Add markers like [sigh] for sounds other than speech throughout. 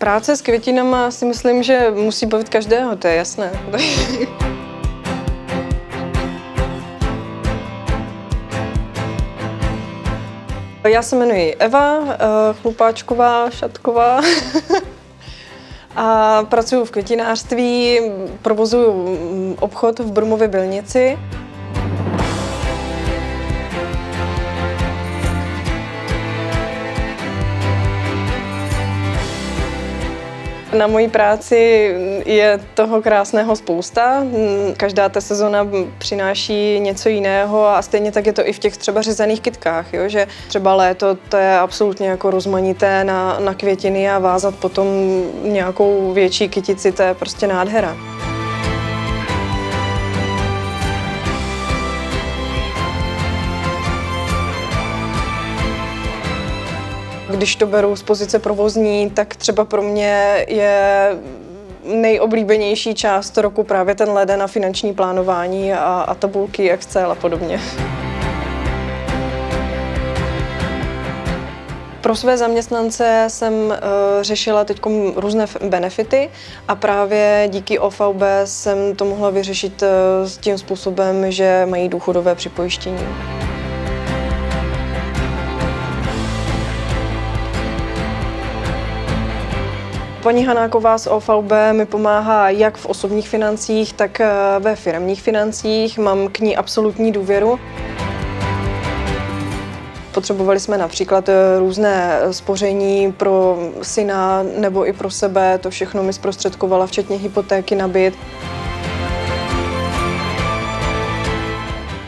Práce s květinama si myslím, že musí bavit každého, to je jasné. [laughs] Já se jmenuji Eva eh, Chlupáčková, Šatková. [laughs] A pracuji v květinářství, provozuju mm, obchod v Brumově Bylnici. Na mojí práci je toho krásného spousta. Každá ta sezona přináší něco jiného a stejně tak je to i v těch třeba řezaných kytkách, jo? že třeba léto to je absolutně jako rozmanité na, na květiny a vázat potom nějakou větší kytici, to je prostě nádhera. Když to beru z pozice provozní, tak třeba pro mě je nejoblíbenější část roku právě ten leden a finanční plánování a, a tabulky Excel a podobně. Pro své zaměstnance jsem uh, řešila teď různé benefity a právě díky OVB jsem to mohla vyřešit uh, s tím způsobem, že mají důchodové připojištění. Paní Hanáková z OVB mi pomáhá jak v osobních financích, tak eh, ve firmních financích. Mám k ní absolutní důvěru. Potřebovali jsme například eh, různé spoření pro syna nebo i pro sebe. To všechno mi zprostředkovala, včetně hypotéky na byt.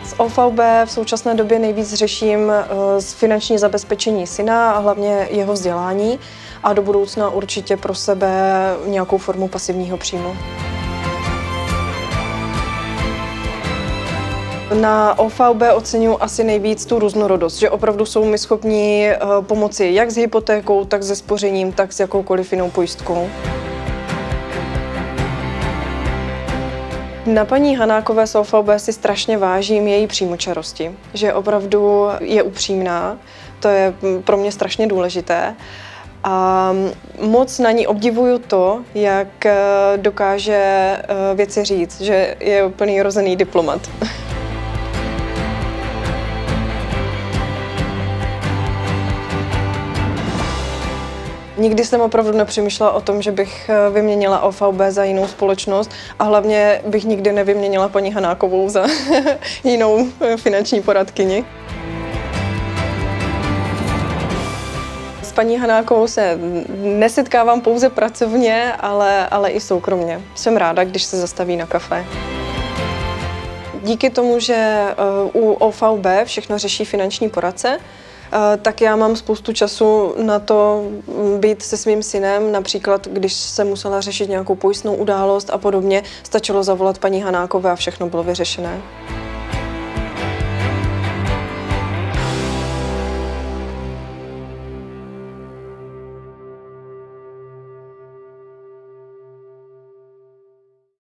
Z OVB v současné době nejvíc řeším eh, finanční zabezpečení syna a hlavně jeho vzdělání a do budoucna určitě pro sebe nějakou formu pasivního příjmu. Na OVB oceňuji asi nejvíc tu různorodost, že opravdu jsou mi schopni eh, pomoci jak s hypotékou, tak se spořením, tak s jakoukoliv jinou pojistkou. Na paní Hanákové z OVB si strašně vážím její přímočarosti, že opravdu je upřímná, to je pro mě strašně důležité. A moc na ní obdivuju to, jak eh, dokáže eh, věci říct, že je úplný rozený diplomat. [laughs] Nikdy jsem opravdu nepřemýšlela o tom, že bych eh, vyměnila OVB za jinou společnost a hlavně bych nikdy nevyměnila paní Hanákovou za [laughs] jinou finanční poradkyni. Paní Hanákovou se nesetkávám pouze pracovně, ale, ale i soukromně. Jsem ráda, když se zastaví na kafe. Díky tomu, že eh, u OVB všechno řeší finanční poradce, eh, tak já mám spoustu času na to být se svým synem. Například, když jsem musela řešit nějakou pojistnou událost a podobně, stačilo zavolat paní Hanákové a všechno bylo vyřešené.